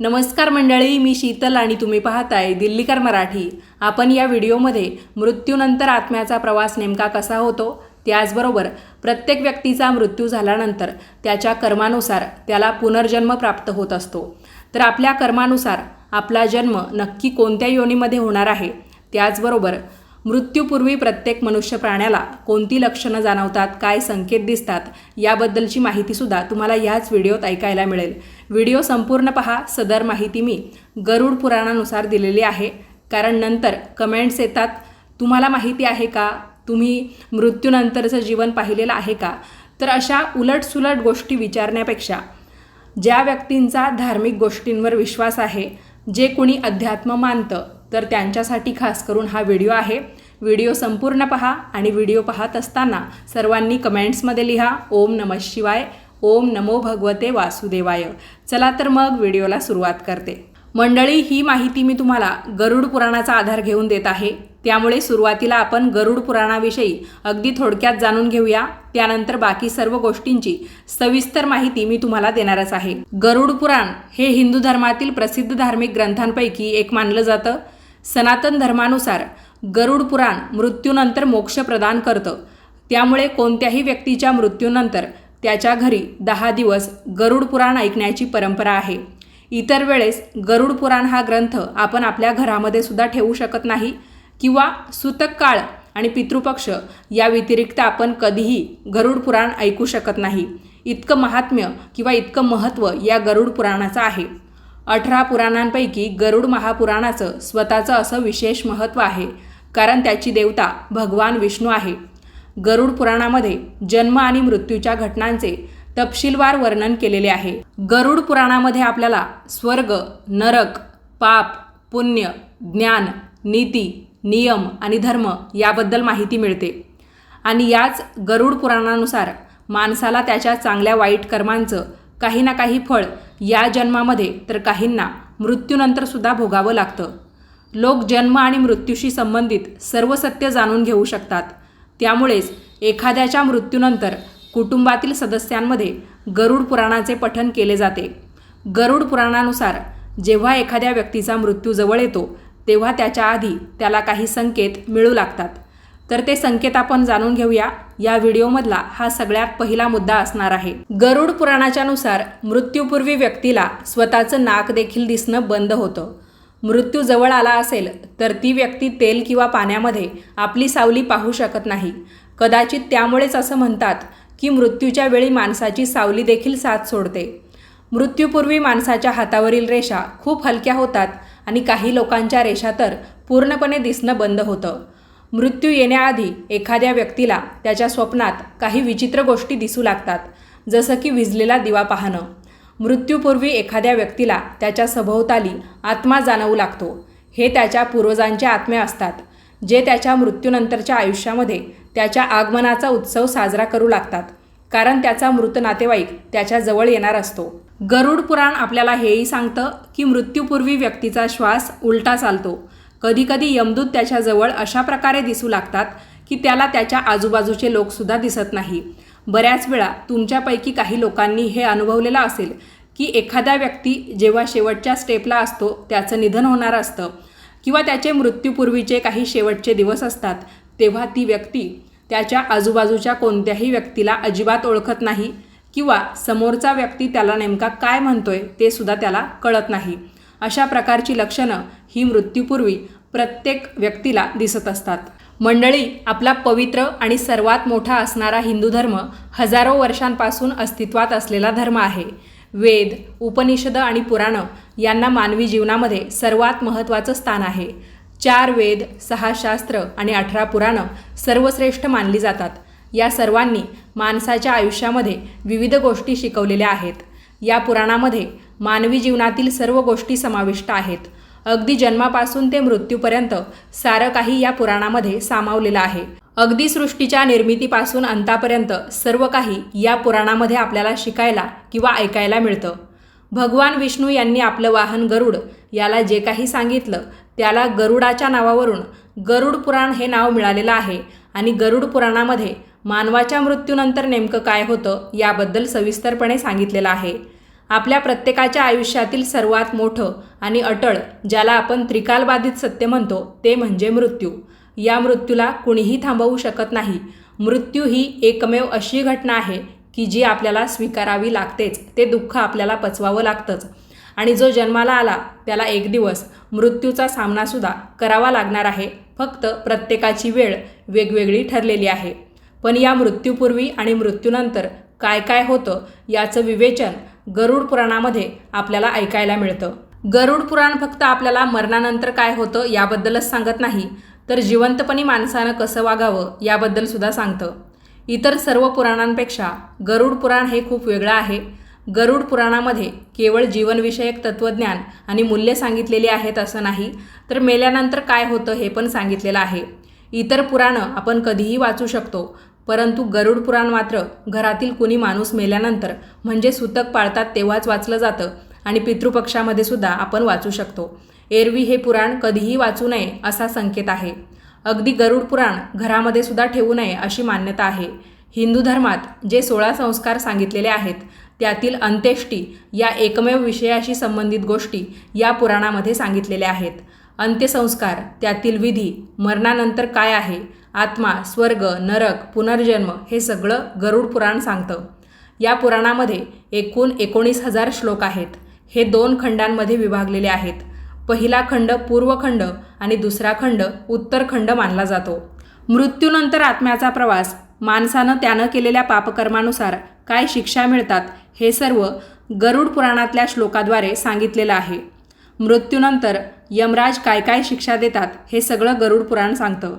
नमस्कार मंडळी मी शीतल आणि तुम्ही पाहताय दिल्लीकर मराठी. आपण या व्हिडिओमध्ये मृत्यूनंतर आत्म्याचा प्रवास नेमका कसा होतो त्याचबरोबर प्रत्येक व्यक्तीचा मृत्यू झाल्यानंतर त्याच्या कर्मानुसार त्याला पुनर्जन्म प्राप्त होत असतो. तर आपल्या कर्मानुसार आपला जन्म नक्की कोणत्या योनीमध्ये होणार आहे त्याचबरोबर मृत्यूपूर्वी प्रत्येक मनुष्य प्राण्याला कोणती लक्षणं जाणवतात काय संकेत दिसतात याबद्दलची माहितीसुद्धा तुम्हाला ह्याच व्हिडिओत ऐकायला मिळेल. व्हिडिओ संपूर्ण पहा सदर माहिती मी गरुड पुराणानुसार दिलेली आहे. कारण नंतर कमेंट्स येतात तुम्हाला माहिती आहे का? तुम्ही मृत्यूनंतरचं जीवन पाहिलेलं आहे का? तर अशा उलटसुलट गोष्टी विचारण्यापेक्षा ज्या व्यक्तींचा धार्मिक गोष्टींवर विश्वास आहे जे कोणी अध्यात्म मानतं तर त्यांच्यासाठी खास करून हा व्हिडिओ आहे. व्हिडिओ संपूर्ण पहा आणि व्हिडिओ पाहत असताना सर्वांनी कमेंट्समध्ये लिहा ओम नमः शिवाय ओम नमो भगवते वासुदेवाय. चला तर मग व्हिडिओला सुरुवात करते. मंडळी ही माहिती मी तुम्हाला गरुड पुराणाचा आधार घेऊन देत आहे. त्यामुळे सुरुवातीला आपण गरुड पुराणाविषयी अगदी थोडक्यात जाणून घेऊया. त्यानंतर बाकी सर्व गोष्टींची सविस्तर माहिती मी तुम्हाला देणारच आहे. गरुड पुराण हे हिंदू धर्मातील प्रसिद्ध धार्मिक ग्रंथांपैकी एक मानलं जातं. सनातन धर्मानुसार गरुड पुराण मृत्यूनंतर मोक्ष प्रदान करतं. त्यामुळे कोणत्याही व्यक्तीच्या मृत्यूनंतर त्याच्या घरी दहा दिवस गरुड पुराण ऐकण्याची परंपरा आहे. इतर वेळेस गरुड पुराण हा ग्रंथ आपण आपल्या घरामध्ये सुद्धा ठेवू शकत नाही किंवा सुतक काळ आणि पितृपक्ष या व्यतिरिक्त आपण कधीही गरुड पुराण ऐकू शकत नाही. इतकं महात्म्य किंवा इतकं महत्त्व या गरुड पुराणाचं आहे. अठरा पुराणांपैकी गरुड महापुराणाचं स्वतःचं असं विशेष महत्त्व आहे. कारण त्याची देवता भगवान विष्णू आहे. गरुड पुराणामध्ये जन्म आणि मृत्यूच्या घटनांचे तपशीलवार वर्णन केलेले आहे. गरुड पुराणामध्ये आपल्याला स्वर्ग नरक पाप पुण्य ज्ञान नीती नियम आणि धर्म याबद्दल माहिती मिळते. आणि याच गरुड पुराणानुसार माणसाला त्याच्या चांगल्या वाईट कर्मांचं काही ना काही फळ या जन्मामध्ये तर काहींना मृत्यूनंतर सुद्धा भोगावं लागतं. लोक जन्म आणि मृत्यूशी संबंधित सर्व सत्य जाणून घेऊ शकतात. त्यामुळेच एखाद्याच्या मृत्यूनंतर कुटुंबातील सदस्यांमध्ये गरुड पुराणाचे पठन केले जाते. गरुड पुराणानुसार जेव्हा एखाद्या व्यक्तीचा मृत्यू जवळ येतो तेव्हा त्याच्या आधी त्याला काही संकेत मिळू लागतात. तर ते संकेत आपण जाणून घेऊया. या व्हिडिओमधला हा सगळ्यात पहिला मुद्दा असणार आहे. गरुड पुराणाच्या नुसार मृत्यूपूर्वी व्यक्तीला स्वतःचं नाक देखील दिसणं बंद होतं. मृत्यू जवळ आला असेल तर ती व्यक्ती तेल किंवा पाण्यामध्ये आपली सावली पाहू शकत नाही. कदाचित त्यामुळेच असं म्हणतात की मृत्यूच्या वेळी माणसाची सावली देखील साथ सोडते. मृत्यूपूर्वी माणसाच्या हातावरील रेषा खूप हलक्या होतात आणि काही लोकांच्या रेषा तर पूर्णपणे दिसणं बंद होतं. मृत्यू येण्याआधी एखाद्या व्यक्तीला त्याच्या स्वप्नात काही विचित्र गोष्टी दिसू लागतात जसं की विजलेला दिवा पाहणं. मृत्यूपूर्वी एखाद्या व्यक्तीला त्याच्या सभोवताली आत्मा जाणवू लागतो. हे त्याच्या पूर्वजांचे आत्मे असतात जे त्याच्या मृत्यूनंतरच्या आयुष्यामध्ये त्याच्या आगमनाचा उत्सव साजरा करू लागतात कारण त्याचा मृत नातेवाईक त्याच्याजवळ येणार असतो. गरुड पुराण आपल्याला हेही सांगतं की मृत्यूपूर्वी व्यक्तीचा श्वास उलटा चालतो. कधीकधी यमदूत त्याच्याजवळ अशा प्रकारे दिसू लागतात की त्याला त्याच्या आजूबाजूचे लोकसुद्धा दिसत नाही. बऱ्याच वेळा तुमच्यापैकी काही लोकांनी हे अनुभवलेलं असेल की एखादा व्यक्ती जेव्हा शेवटच्या स्टेपला असतो त्याचं निधन होणार असतं किंवा त्याचे मृत्यूपूर्वीचे काही शेवटचे दिवस असतात तेव्हा ती व्यक्ती त्याच्या आजूबाजूच्या कोणत्याही व्यक्तीला अजिबात ओळखत नाही किंवा समोरचा व्यक्ती त्याला नेमका काय म्हणतोय ते सुद्धा त्याला कळत नाही. अशा प्रकारची लक्षणं ही मृत्यूपूर्वी प्रत्येक व्यक्तीला दिसत असतात. मंडळी आपला पवित्र आणि सर्वात मोठा असणारा हिंदू धर्म हजारो वर्षांपासून अस्तित्वात असलेला धर्म आहे. वेद उपनिषद आणि पुराणं यांना मानवी जीवनामध्ये सर्वात महत्त्वाचं स्थान आहे. चार वेद सहा शास्त्र आणि अठरा पुराणं सर्वश्रेष्ठ मानली जातात. या सर्वांनी माणसाच्या आयुष्यामध्ये विविध गोष्टी शिकवलेल्या आहेत. या पुराणामध्ये मानवी जीवनातील सर्व गोष्टी समाविष्ट आहेत. अगदी जन्मापासून ते मृत्यूपर्यंत सारं काही या पुराणामध्ये सामावलेलं आहे. अगदी सृष्टीच्या निर्मितीपासून अंतापर्यंत सर्व काही या पुराणामध्ये आपल्याला शिकायला किंवा ऐकायला मिळतं. भगवान विष्णू यांनी आपलं वाहन गरुड याला जे काही सांगितलं त्याला गरुडाच्या नावावरून गरुड पुराण हे नाव मिळालेलं आहे आणि गरुड पुराणामध्ये मानवाच्या मृत्यूनंतर नेमकं काय होतं याबद्दल सविस्तरपणे सांगितलेलं आहे. आपल्या प्रत्येकाच्या आयुष्यातील सर्वात मोठं आणि अटळ ज्याला आपण त्रिकालबाधित सत्य म्हणतो ते म्हणजे मृत्यू. या मृत्यूला कुणीही थांबवू शकत नाही. मृत्यू ही एकमेव अशी घटना आहे की जी आपल्याला स्वीकारावी लागतेच. ते दुःख आपल्याला पचवावं लागतंच. आणि जो जन्माला आला त्याला एक दिवस मृत्यूचा सामनासुद्धा करावा लागणार आहे. फक्त प्रत्येकाची वेळ वेगवेगळी ठरलेली आहे. पण या मृत्यूपूर्वी आणि मृत्यूनंतर काय काय होतं याचं विवेचन गरुड पुराणामध्ये आपल्याला ऐकायला मिळतं. गरुड पुराण फक्त आपल्याला मरणानंतर काय होतं याबद्दलच सांगत नाही तर जिवंतपणी माणसानं कसं वागावं याबद्दल सुद्धा सांगतं. इतर सर्व पुराणांपेक्षा गरुड पुराण हे खूप वेगळं आहे. गरुड पुराणामध्ये केवळ जीवनविषयक तत्त्वज्ञान आणि मूल्य सांगितलेली आहेत असं नाही तर मेल्यानंतर काय होतं हे पण सांगितलेलं आहे. इतर पुराणं आपण कधीही वाचू शकतो परंतु गरुड पुराण मात्र घरातील कुणी माणूस मेल्यानंतर म्हणजे सुतक पाळतात तेव्हाच वाचलं जातं आणि पितृपक्षामध्ये सुद्धा आपण वाचू शकतो. एरवी हे पुराण कधीही वाचू नये असा संकेत आहे. अगदी गरुड पुराण घरामध्ये सुद्धा ठेवू नये अशी मान्यता आहे. हिंदू धर्मात जे सोळा संस्कार सांगितलेले आहेत त्यातील अंत्येष्टी या एकमेव विषयाशी संबंधित गोष्टी या पुराणामध्ये सांगितलेल्या आहेत. अंत्यसंस्कार त्यातील विधी मरणानंतर काय आहे आत्मा स्वर्ग नरक पुनर्जन्म हे सगळं गरुड पुराण सांगतं. या पुराणामध्ये एकूण एकोणीस हजार श्लोक आहेत. हे दोन खंडांमध्ये विभागलेले आहेत. पहिला खंड पूर्वखंड आणि दुसरा खंड उत्तरखंड मानला जातो. मृत्यूनंतर आत्म्याचा प्रवास माणसानं त्यानं केलेल्या पापकर्मानुसार काय शिक्षा मिळतात हे सर्व गरुड पुराणातल्या श्लोकाद्वारे सांगितलेलं आहे. मृत्यूनंतर यमराज काय काय शिक्षा देतात हे सगळं गरुड पुराण सांगतं.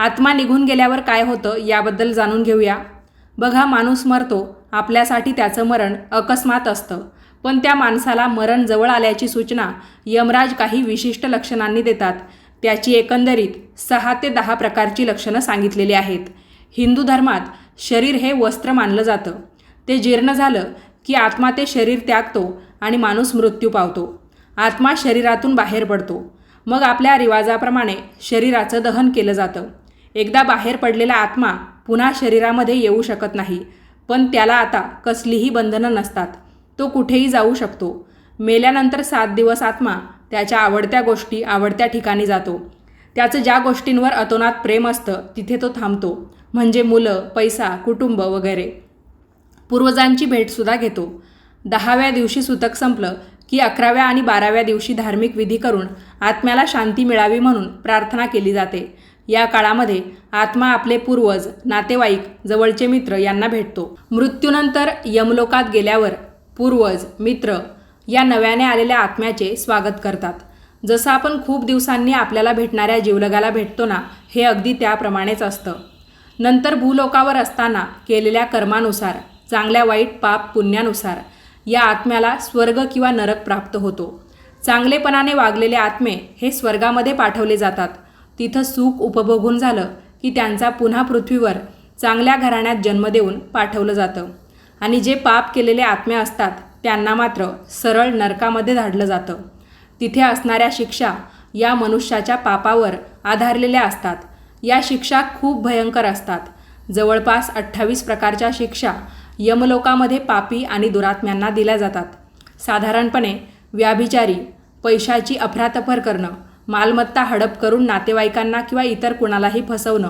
आत्मा निघून गेल्यावर काय होतं याबद्दल जाणून घेऊया. बघा माणूस मरतो आपल्यासाठी त्याचं मरण अकस्मात असतं. पण त्या माणसाला मरण जवळ आल्याची सूचना यमराज काही विशिष्ट लक्षणांनी देतात. त्याची एकंदरीत सहा ते दहा प्रकारची लक्षणं सांगितलेली आहेत. हिंदू धर्मात शरीर हे वस्त्र मानलं जातं. ते जीर्ण झालं की आत्मा ते शरीर त्यागतो आणि माणूस मृत्यू पावतो. आत्मा शरीरातून बाहेर पडतो. मग आपल्या रिवाजाप्रमाणे शरीराचं दहन केलं जातं. एकदा बाहेर पडलेला आत्मा पुन्हा शरीरामध्ये येऊ शकत नाही पण त्याला आता कसलीही बंधनं नसतात. तो कुठेही जाऊ शकतो. मेल्यानंतर सात दिवस आत्मा त्याच्या आवडत्या गोष्टी आवडत्या ठिकाणी जातो. त्याचं ज्या गोष्टींवर अतोनात प्रेम असतं तिथे तो थांबतो. म्हणजे मुलं पैसा कुटुंब वगैरे. पूर्वजांची भेटसुद्धा घेतो. दहाव्या दिवशी सुतक संपलं की अकराव्या आणि बाराव्या दिवशी धार्मिक विधी करून आत्म्याला शांती मिळावी म्हणून प्रार्थना केली जाते. या काळामध्ये आत्मा आपले पूर्वज नातेवाईक जवळचे मित्र यांना भेटतो. मृत्यूनंतर यमलोकात गेल्यावर पूर्वज मित्र या नव्याने आलेल्या आत्म्याचे स्वागत करतात. जसं आपण खूप दिवसांनी आपल्याला भेटणाऱ्या जीवलगाला भेटतो ना हे अगदी त्याप्रमाणेच असतं. नंतर भूलोकावर असताना केलेल्या कर्मानुसार चांगल्या वाईट पाप पुण्यानुसार या आत्म्याला स्वर्ग किंवा नरक प्राप्त होतो. चांगलेपणाने वागलेले आत्मे हे स्वर्गामध्ये पाठवले जातात. तिथं सुख उपभोगून झालं की त्यांचा पुन्हा पृथ्वीवर चांगल्या घराण्यात जन्म देऊन पाठवलं जातं. आणि जे पाप केलेले आत्मे असतात त्यांना मात्र सरळ नरकामध्ये धाडलं जातं. तिथे असणाऱ्या शिक्षा या मनुष्याच्या पापावर आधारलेल्या असतात. या शिक्षा खूप भयंकर असतात. जवळपास अठ्ठावीस प्रकारच्या शिक्षा यमलोकामध्ये पापी आणि दुरात्म्यांना दिल्या जातात. साधारणपणे व्याभिचारी पैशाची अफरातफर करणं मालमत्ता हडप करून नातेवाईकांना किंवा इतर कुणालाही फसवणं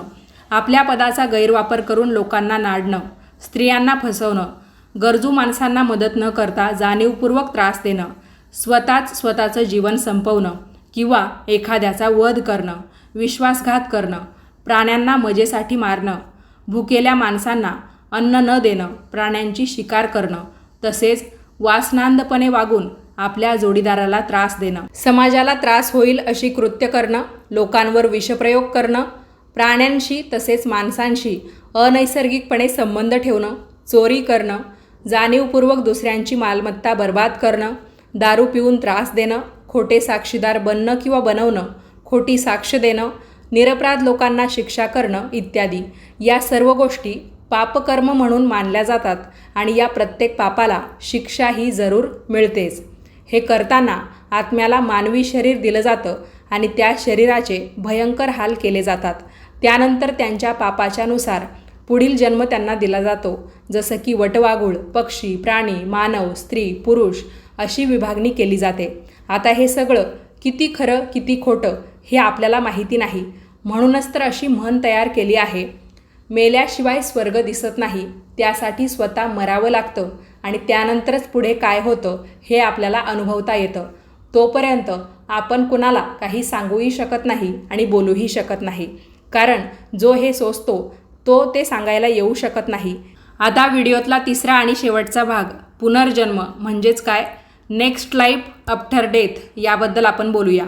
आपल्या पदाचा गैरवापर करून लोकांना नाडणं स्त्रियांना फसवणं गरजू माणसांना मदत न करता जाणीवपूर्वक त्रास देणं स्वतःच स्वतःचं जीवन संपवणं किंवा एखाद्याचा वध करणं विश्वासघात करणं प्राण्यांना मजेसाठी मारणं भुकेल्या माणसांना अन्न न देणं प्राण्यांची शिकार करणं तसेच वासनांदपणे वागून आपल्या जोडीदाराला त्रास देणं. समाजाला त्रास होईल अशी कृत्य करणं लोकांवर विषप्रयोग करणं प्राण्यांशी तसेच माणसांशी अनैसर्गिकपणे संबंध ठेवणं चोरी करणं जाणीवपूर्वक दुसऱ्यांची मालमत्ता बर्बाद करणं दारू पिऊन त्रास देणं खोटे साक्षीदार बनणं किंवा बनवणं खोटी साक्ष देणं निरपराध लोकांना शिक्षा करणं इत्यादी. या सर्व गोष्टी पापकर्म म्हणून मानल्या जातात आणि या प्रत्येक पापाला शिक्षा ही जरूर मिळतेच. हे करताना आत्म्याला मानवी शरीर दिलं जातं आणि त्या शरीराचे भयंकर हाल केले जातात. त्यानंतर त्यांच्या पापाच्यानुसार पुढील जन्म त्यांना दिला जातो. जसं की वटवाघूळ पक्षी प्राणी मानव स्त्री पुरुष अशी विभागणी केली जाते. आता हे सगळं किती खरं किती खोटं हे आपल्याला माहिती नाही. म्हणूनच तर अशी म्हण तयार केली आहे. मेल्याशिवाय स्वर्ग दिसत नाही. त्यासाठी स्वतः मरावं लागतं. आणि त्यानंतरच पुढे काय होतं हे आपल्याला अनुभवता येतं. तोपर्यंत आपण कुणाला काही सांगूही शकत नाही आणि बोलूही शकत नाही. कारण जो हे सोचतो तो ते सांगायला येऊ शकत नाही. आता व्हिडिओतला तिसरा आणि शेवटचा भाग पुनर्जन्म म्हणजेच काय? नेक्स्ट लाईफ आफ्टर डेथ याबद्दल आपण बोलूया.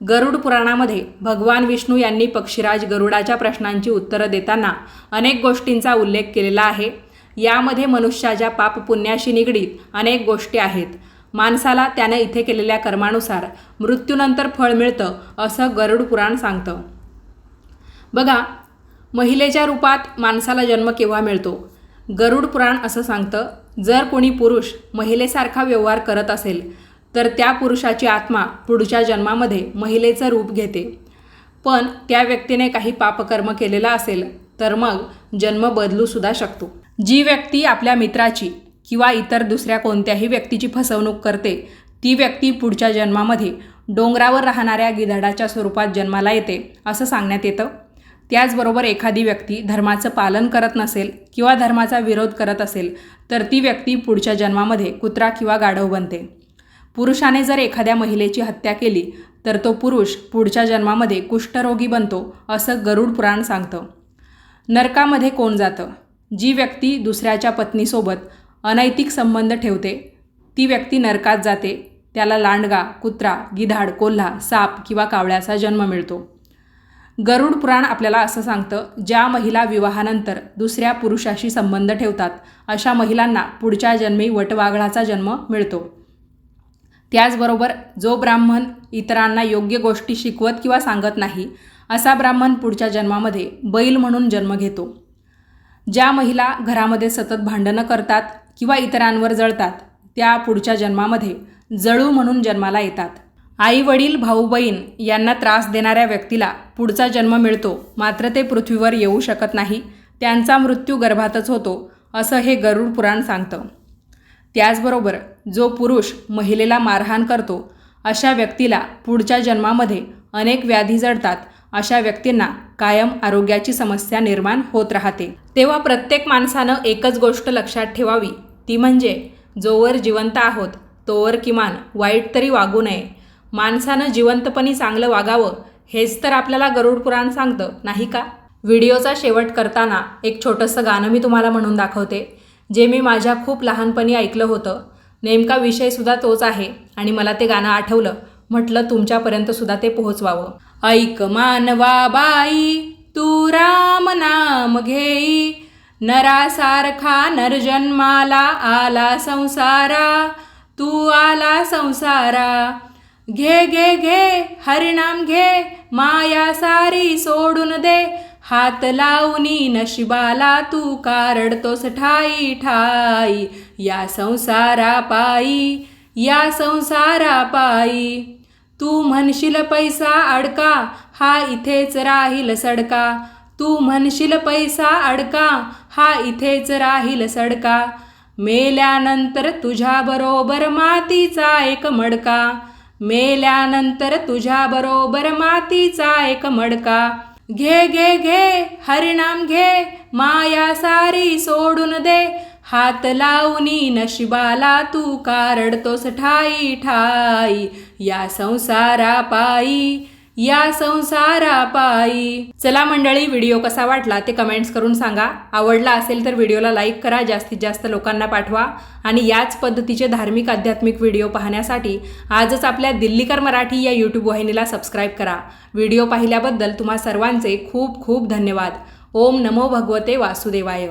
गरुड पुराणामध्ये भगवान विष्णू यांनी पक्षीराज गरुडाच्या प्रश्नांची उत्तरं देताना अनेक गोष्टींचा उल्लेख केलेला आहे. यामध्ये मनुष्याच्या पाप पुण्याशी निगडीत अनेक गोष्टी आहेत. माणसाला त्याने इथे केलेल्या कर्मानुसार मृत्यूनंतर फळ मिळतं असं गरुड पुराण सांगतं. बघा महिलेच्या रूपात माणसाला जन्म केव्हा मिळतो? गरुड पुराण असं सांगतं जर कोणी पुरुष महिलेसारखा व्यवहार करत असेल तर त्या पुरुषाची आत्मा पुढच्या जन्मामध्ये महिलेचं रूप घेते. पण त्या व्यक्तीने काही पापकर्म केलेला असेल तर मग जन्म बदलूसुद्धा शकतो. जी व्यक्ती आपल्या मित्राची किंवा इतर दुसऱ्या कोणत्याही व्यक्तीची फसवणूक करते ती व्यक्ती पुढच्या जन्मामध्ये डोंगरावर राहणाऱ्या गिधाडाच्या स्वरूपात जन्माला येते असं सांगण्यात येतं. त्याचबरोबर एखादी व्यक्ती धर्माचं पालन करत नसेल किंवा धर्माचा विरोध करत असेल तर ती व्यक्ती पुढच्या जन्मामध्ये कुत्रा किंवा गाढव बनते. पुरुषाने जर एखाद्या महिलेची हत्या केली तर तो पुरुष पुढच्या जन्मामध्ये कुष्ठरोगी बनतो असं गरुड पुराण सांगतं. नरकामध्ये कोण जातं? जी व्यक्ती दुसऱ्याच्या पत्नीसोबत अनैतिक संबंध ठेवते ती व्यक्ती नरकात जाते त्याला लांडगा कुत्रा गिधाड कोल्हा साप किंवा कावळ्याचा जन्म मिळतो. गरुड पुराण आपल्याला असं सांगतं ज्या महिला विवाहानंतर दुसऱ्या पुरुषाशी संबंध ठेवतात अशा महिलांना पुढच्या जन्मी वटवाघळाचा जन्म मिळतो. त्याचबरोबर जो ब्राह्मण इतरांना योग्य गोष्टी शिकवत किंवा सांगत नाही असा ब्राह्मण पुढच्या जन्मामध्ये बैल म्हणून जन्म घेतो. ज्या महिला घरामध्ये सतत भांडणं करतात किंवा इतरांवर जळतात त्या पुढच्या जन्मामध्ये जळू म्हणून जन्माला येतात. आई वडील भाऊ बहीण यांना त्रास देणाऱ्या व्यक्तीला पुढचा जन्म मिळतो मात्र ते पृथ्वीवर येऊ शकत नाही त्यांचा मृत्यू गर्भातच होतो असं हे गरुड पुराण सांगतं. त्याचबरोबर जो पुरुष महिलेला मारहाण करतो अशा व्यक्तीला पुढच्या जन्मामध्ये अनेक व्याधी जडतात अशा व्यक्तींना कायम आरोग्याची समस्या निर्माण होत राहते. तेव्हा प्रत्येक माणसानं एकच गोष्ट लक्षात ठेवावी. ती म्हणजे जोवर जिवंत आहोत तोवर किमान वाईट तरी वागू नये. माणसानं जिवंतपणी चांगलं वागावं हेच तर आपल्याला गरुड पुराण सांगतं नाही का? व्हिडिओचा शेवट करताना एक छोटंसं गाणं मी तुम्हाला म्हणून दाखवते जे मी माझ्या खूप लहानपणी ऐकलं होतं. नेमका विषयसुद्धा तोच आहे आणि मला ते गाणं आठवलं. म्हटलं तुमच्यापर्यंतसुद्धा ते पोहोचवावं. ऐक मानवा बाई तू राम नाम घेई. नरासारखा नरजन्माला आला संसारा. तू आला संसारा. घे घे घे हरिनाम घे. माया सारी सोडून दे. हात लावणी नशिबाला तू कारडतोस ठाई ठाई. या संसारा पायी या संसारा पायी. तू म्हणशील पैसा अडका हा इथेच राहील सडका. तू म्हणशील पैसा अडका हा इथेच राहील सडका. मेल्यानंतर तुझ्याबरोबर मातीचा एक मडका. मेल्यानंतर तुझ्याबरोबर मातीचा एक मडका. घे घे घे हरिणाम घे माया सारी सोडून दे. हात लावणी नशिबाला तू कारडतोस ठाई ठाई. या संसारा पायी या संसारा पायी चला मंडळी व्हिडिओ कसा वाटला ते कमेंट्स करून सांगा. आवडला असेल तर व्हिडिओला लाईक करा जास्तीत जास्त लोकांना पाठवा. आणि याच पद्धतीचे धार्मिक आध्यात्मिक व्हिडिओ पाहण्यासाठी आजच आपल्या दिल्लीकर मराठी या यूट्यूब वाहिनीला सबस्क्राईब करा. व्हिडिओ पाहिल्याबद्दल तुम्हा सर्वांचे खूप खूप धन्यवाद. ओम नमो भगवते वासुदेवाय.